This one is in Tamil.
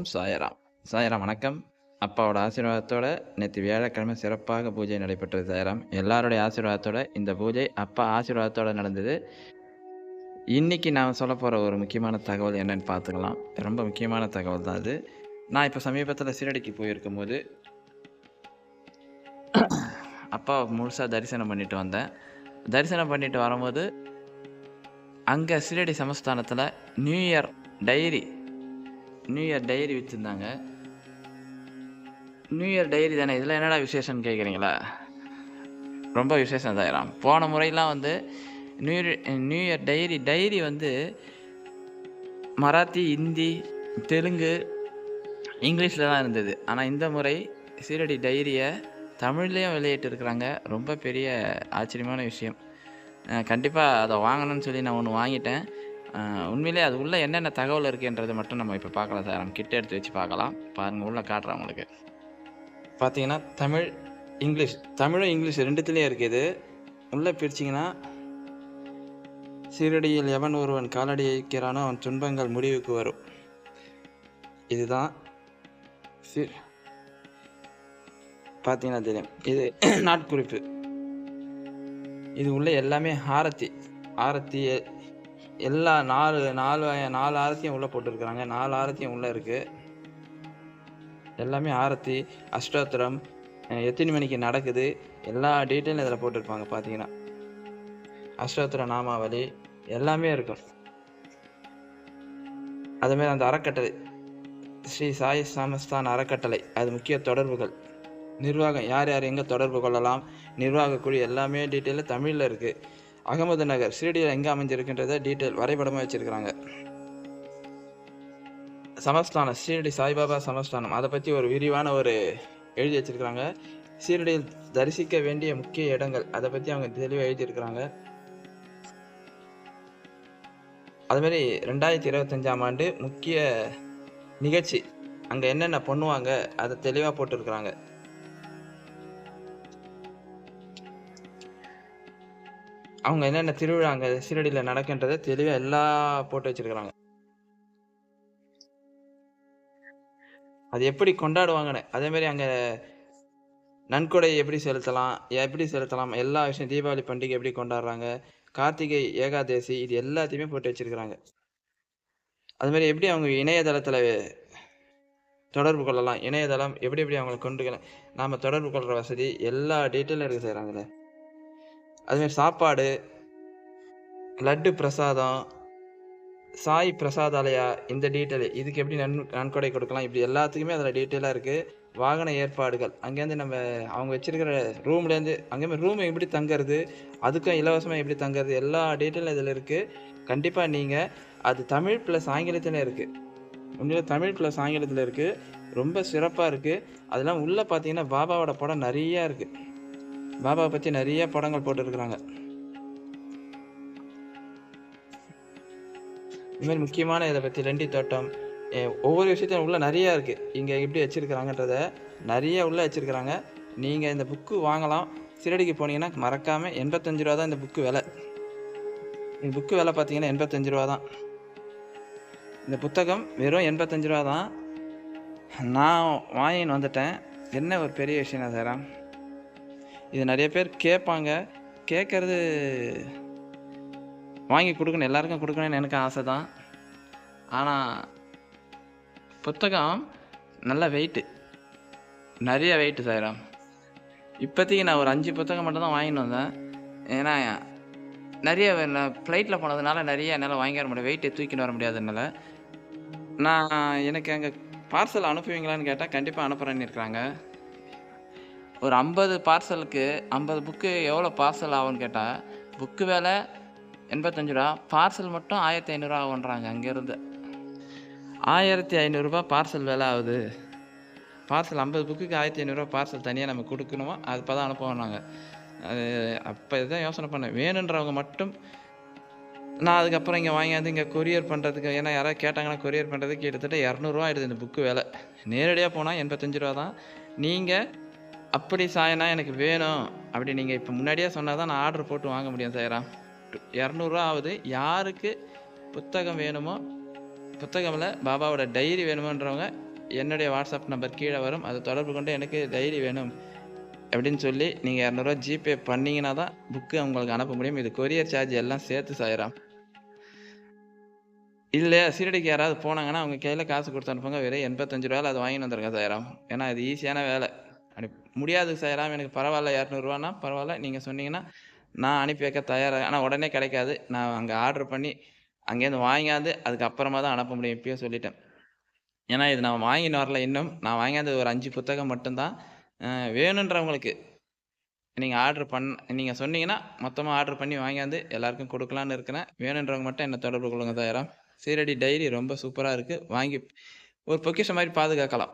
ஓம் சாயராம். சாயராம் வணக்கம். அப்பாவோட ஆசீர்வாதத்தோட நேற்று வியாழக்கிழமை சிறப்பாக பூஜை நடைபெற்றது சாயராம். எல்லாருடைய ஆசீர்வாதத்தோட இந்த பூஜை அப்பா ஆசீர்வாதத்தோட நடந்தது. இன்னைக்கு நான் சொல்ல போகிற ஒரு முக்கியமான தகவல் என்னன்னு பார்த்துக்கலாம். ரொம்ப முக்கியமான தகவல் தான் அது. நான் இப்போ சமீபத்தில் சீரடிக்கு போயிருக்கும் போது அப்பாவை முழுசாக தரிசனம் பண்ணிட்டு வந்தேன். தரிசனம் பண்ணிட்டு வரும்போது அங்கே Shirdi சமஸ்தானத்தில் new year diary new year diary வச்சுருந்தாங்க. நியூ இயர் டைரி தானே இதில் என்னடா விசேஷம்னு கேட்குறீங்களா ரொம்ப விசேஷம் தாயிரம் போன முறையெல்லாம் வந்து new year new year diary diary வந்து மராத்தி ஹிந்தி தெலுங்கு இங்கிலீஷில் தான் இருந்தது. ஆனால் இந்த முறை சீரடி டைரியை தமிழ்லேயும் வெளியிட்டிருக்கிறாங்க ரொம்ப பெரிய ஆச்சரியமான விஷயம். கண்டிப்பாக அதை வாங்கணும்னு சொல்லி நான் ஒன்று வாங்கிட்டேன். உண்மையிலே அது உள்ளே என்னென்ன தகவல் இருக்குன்றதை மட்டும் நம்ம இப்போ பார்க்கலாம் சார். நம்ம கிட்ட எடுத்து வச்சு பார்க்கலாம். பாருங்கள் உள்ளே காட்டுறேன் உங்களுக்கு. பார்த்தீங்கன்னா தமிழ் இங்கிலீஷ். தமிழும் இங்கிலீஷ் ரெண்டுத்துலேயும் இருக்குது உள்ளே பிரிச்சிங்கன்னா சீரடியில் எவன் ஒருவன் காலடி வைக்கிறானோ அவன் துன்பங்கள் முடிவுக்கு வரும். இதுதான் சீ பார்த்தீங்கன்னா தெரியும். இது நாட்குறிப்பு. இது உள்ள எல்லாமே ஆரத்தி ஆரத்தி எல்லா நாலு நாலு நாலு ஆரத்தியும் உள்ளே போட்டிருக்கிறாங்க. நாலு ஆரத்தியும் உள்ளே இருக்குது எல்லாமே ஆரத்தி அஷ்டோத்திரம் எத்தனை மணிக்கு நடக்குது. எல்லா டீட்டெயிலும் இதில் போட்டிருப்பாங்க பார்த்தீங்கன்னா அஷ்டோத்திர நாமாவளி எல்லாமே இருக்கும். அதுமாரி அந்த அறக்கட்டளை ஸ்ரீ சாய் சமஸ்தான் அறக்கட்டளை அது முக்கிய தொடர்புகள். நிர்வாகம் யார் யார் எங்கே தொடர்பு கொள்ளலாம்? நிர்வாக குழு எல்லாமே டீட்டெயிலும் தமிழில் இருக்குது அகமது நகர் ஷீரடியில் எங்கே அமைஞ்சிருக்கின்றத டீட்டெயில் வரைபடமாக வச்சுருக்கிறாங்க. சமஸ்தானம் ஷீரடி சாய்பாபா சமஸ்தானம். அதை பற்றி ஒரு விரிவான ஒரு எழுதி வச்சிருக்கிறாங்க. ஷீரடியில் தரிசிக்க வேண்டிய முக்கிய இடங்கள் அதை பற்றி அவங்க தெளிவாக எழுதியிருக்கிறாங்க. அதுமாரி ரெண்டாயிரத்தி இருபத்தஞ்சாம் ஆண்டு முக்கிய நிகழ்ச்சி அங்கே என்னென்ன பண்ணுவாங்க அதை தெளிவாக போட்டிருக்கிறாங்க. அவங்க என்னென்ன திருவிழா அங்கே சீரடியில் நடக்கின்றதை தெளிவாக எல்லா போட்டு வச்சிருக்கிறாங்க. அது எப்படி கொண்டாடுவாங்கன்னு அதேமாரி அங்கே நன்கொடை எப்படி செலுத்தலாம் எப்படி செலுத்தலாம் எல்லா விஷயம் தீபாவளி பண்டிகை எப்படி கொண்டாடுறாங்க கார்த்திகை ஏகாதசி இது எல்லாத்தையுமே போட்டு வச்சிருக்கிறாங்க. அது மாதிரி எப்படி அவங்க இணையதளத்தில் தொடர்பு கொள்ளலாம் இணையதளம் எப்படி எப்படி அவங்களை கொண்டு நாம் தொடர்பு கொள்கிற வசதி எல்லா டீட்டெயிலும் இருக்குது செய்கிறாங்களே அதுமாதிரி சாப்பாடு லட்டு பிரசாதம் சாய் பிரசாதாலயா இந்த டீட்டெயில் இதுக்கு எப்படி நன் நன்கொடை கொடுக்கலாம்? இப்படி எல்லாத்துக்குமே அதில் டீட்டெயிலாக இருக்குது வாகன ஏற்பாடுகள். அங்கேருந்து நம்ம அவங்க வச்சிருக்கிற ரூம்லேருந்து அங்கேயுமே ரூம் எப்படி தங்குறது அதுக்கும் இலவசமாக எப்படி தங்குறது எல்லா டீட்டெயிலும் இதில் இருக்குது கண்டிப்பாக நீங்கள் அது தமிழ் ப்ளஸ் ஆங்கிலத்தில் இருக்குது உண்மையில் தமிழ் ப்ளஸ் ஆங்கிலத்தில் இருக்குது ரொம்ப சிறப்பாக இருக்குது அதெல்லாம் உள்ளே பார்த்தீங்கன்னா பாபாவோட படம் நிறையா இருக்குது பாபாவை பற்றி நிறைய படங்கள் போட்டுருக்குறாங்க. இதுமாதிரி முக்கியமான இதை பற்றி ரெண்டி தோட்டம் ஒவ்வொரு விஷயத்தையும் உள்ள நிறையா இருக்குது இங்கே எப்படி வச்சுருக்கிறாங்கன்றத நிறைய உள்ள வச்சுருக்கிறாங்க. நீங்கள் இந்த புக்கு வாங்கலாம். சிறடிக்கு போனீங்கன்னா மறக்காமல் எண்பத்தஞ்சு ரூபா தான் இந்த புக்கு விலை. இந்த புக்கு விலை பார்த்தீங்கன்னா எண்பத்தஞ்சு ரூபா தான். இந்த புத்தகம் வெறும் எண்பத்தஞ்சு ரூபா தான். நான் வாங்கின்னு வந்துட்டேன். என்ன ஒரு பெரிய விஷயம் நான் இது நிறைய பேர் கேட்பாங்க. கேட்குறது வாங்கி கொடுக்கணும். எல்லாருக்கும் கொடுக்கணும்னு எனக்கு ஆசை தான் ஆனால் புத்தகம் நல்ல வெயிட்டு நிறைய வெயிட்டு சாயிரம். இப்போதைக்கு நான் ஒரு அஞ்சு புத்தகம் மட்டும் தான் வாங்கிட்டு வந்தேன். ஏன்னா நிறைய ஃப்ளைட்டில் போனதுனால நிறைய என்னால் வாங்கி வர முடியாது. வெயிட்டை தூக்கிட்டு வர முடியாததுனால நான் எனக்கு அங்கே பார்சல் அனுப்புவீங்களான்னு கேட்டால் கண்டிப்பாக அனுப்புகிறேன்னு இருக்கிறாங்க. ஒரு ஐம்பது பார்சலுக்கு ஐம்பது புக்கு எவ்வளோ பார்சல் ஆகும்னு கேட்டால் புக்கு வேலை எண்பத்தஞ்சு ரூபா பார்சல் மட்டும் ஆயிரத்தி ஐநூறுரூவா ஆகுன்றாங்க அங்கேருந்து. ஆயிரத்தி ஐநூறுரூபா பார்சல் வேலை ஆகுது. பார்சல் ஐம்பது புக்குக்கு ஆயிரத்தி ஐநூறுரூவா பார்சல் தனியாக நம்ம கொடுக்கணுமா? அது இப்போ தான் அனுப்புவோம் நாங்கள் அது அப்போ இதுதான் யோசனை பண்ணேன். வேணுன்றவங்க மட்டும் நான் அதுக்கப்புறம் இங்கே வாங்கியாந்து இங்கே கொரியர் பண்ணுறதுக்கு ஏன்னா யாராவது கேட்டாங்கன்னா கொரியர் பண்ணுறதுக்கு கிட்டத்தட்ட இரநூறுவா ஆயிடுது இந்த புக்கு வேலை. நேரடியாக போனால் எண்பத்தஞ்சு ரூபா தான். நீங்கள் அப்படி சாயனா எனக்கு வேணும். அப்படி நீங்கள் இப்போ முன்னாடியே சொன்னால் தான் நான் ஆர்டர் போட்டு வாங்க முடியும் சாயரா. இரநூறுவா ஆகுது. யாருக்கு புத்தகம் வேணுமோ புத்தகமில் பாபாவோட டைரி வேணுமோன்றவங்க என்னுடைய வாட்ஸ்அப் நம்பர் கீழே வரும். அதை தொடர்பு கொண்டு எனக்கு டைரி வேணும் அப்படின்னு சொல்லி நீங்கள் இரநூறுவா ஜிபே பண்ணீங்கன்னா தான் புக்கு உங்களுக்கு அனுப்ப முடியும். இது கொரியர் சார்ஜ் எல்லாம் சேர்த்து சாயிரம் இல்லை சீரடிக்கு யாராவது போனாங்கன்னா அவங்க கையில் காசு கொடுத்து அனுப்புங்க. வெறும் எண்பத்தஞ்சு ரூபாயில் அது வாங்கிட்டு வந்துருங்க சாயிரம் ஏன்னா அது ஈஸியான வேலை. அனுப்பி முடியாது சார். எனக்கு பரவாயில்ல இரநூறுவானா பரவாயில்ல. நீங்கள் சொன்னீங்கன்னா நான் அனுப்பி வைக்க தயாராக ஆனால் உடனே கிடைக்காது. நான் அங்கே ஆர்டர் பண்ணி அங்கேருந்து வாங்கியாந்து அதுக்கப்புறமா தான் அனுப்ப முடியும். இப்பயே சொல்லிட்டேன். ஏன்னா இது நான் வாங்கின்னு வரல இன்னும். நான் வாங்கியாந்து ஒரு அஞ்சு புத்தகம் மட்டும்தான். வேணுன்றவங்களுக்கு நீங்கள் ஆர்டர் பண்ண நீங்கள் சொன்னீங்கன்னா மொத்தமாக ஆர்டர் பண்ணி வாங்கியாந்து எல்லாருக்கும் கொடுக்கலான்னு இருக்கிறேன். வேணுன்றவங்க மட்டும் என்ன தொடர்பு கொள்ளுங்க தயாரா சீரடி டைரி ரொம்ப சூப்பராக இருக்குது வாங்கி ஒரு பொக்கிஷம் மாதிரி பாதுகாக்கலாம்.